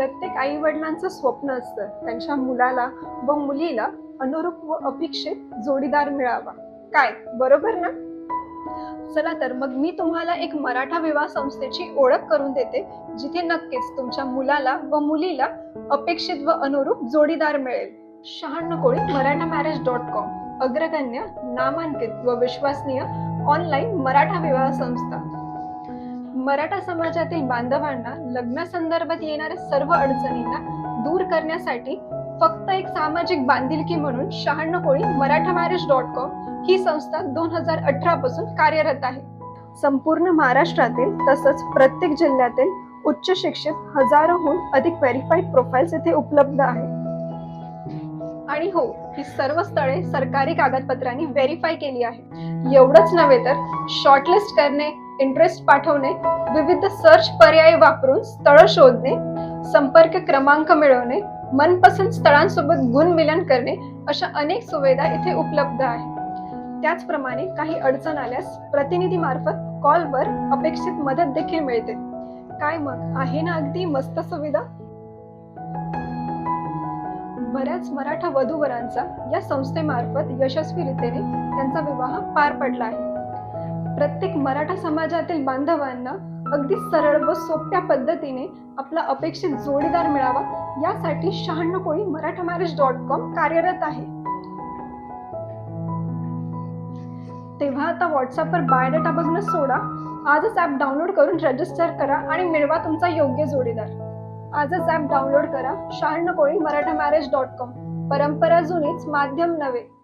प्रत्येक आई वडिलांचं स्वप्न असतं. त्यांच्या मुलाला व मुलीला अनुरूप व अपेक्षित जोडीदार मिळावा. काय? बरोबर ना? चला तर मग मी तुम्हाला एक मराठा विवाह संस्थेची ओळख करून देते जिथे नक्कीच तुमच्या मुलाला व मुलीला अपेक्षित व अनुरूप जोडीदार मिळेल. Shahannav Koli Maratha marriage dot com अग्रगण्य नामांकित व विश्वसनीय ऑनलाईन मराठा विवाह संस्था. मराठा समाजातील बांधवांना लग्नासंदर्भात येणाऱ्या सर्व अडचणींना दूर करण्यासाठी फक्त एक सामाजिक बांधिलकी म्हणून Shahannav Koli Maratha marriage dot com ही संस्था दोन हजार अठरा पासून कार्यरत आहे. संपूर्ण महाराष्ट्रातील तसंच प्रत्येक जिल्ह्यातील उच्च शिक्षित हजारोहून अधिक व्हेरीफाईड प्रोफाईल्स येथे उपलब्ध आहेत आणि हो ही सर्व स्थळे सरकारी कागदपत्रांनी व्हेरीफाय केली आहे एवढंच नव्हे तर शॉर्टलिस्ट करणे इंटरेस्ट पाठवणे विविध सर्च पर्याय वापरून स्थळ शोधणे संपर्क क्रमांक मिळवणे मनपसंत स्थळांसोबत गुण मिलन करणे अशा अनेक सुविधा इथे उपलब्ध आहेत त्याचप्रमाणे काही अडचण आल्यास प्रतिनिधी मार्फत कॉलवर अपेक्षित मदत देखील मिळते. काय मग? आहे ना अगदी मस्त सुविधा? बऱ्याच मराठा वधूवरांचा या संस्थेमार्फत यशस्वीरित्याने त्यांचा विवाह पार पडला आहे. प्रत्येक मराठा समाजातील बांधवांना अगदी सरळ व सोप्या पद्धतीने आपला अपेक्षित जोडीदार मिळावा यासाठी Shahannav Koli Maratha marriage dot com कार्यरत आहे. तेव्हा आता व्हॉट्सअपवर बायोडेटा बघणं सोडा. आजच ॲप डाउनलोड करून रजिस्टर करा आणि मिळवा तुमचा योग्य जोडीदार. आजच ॲप डाउनलोड करा. Shahannav Koli Maratha marriage dot com परंपरा जुनीच माध्यम नव्हे.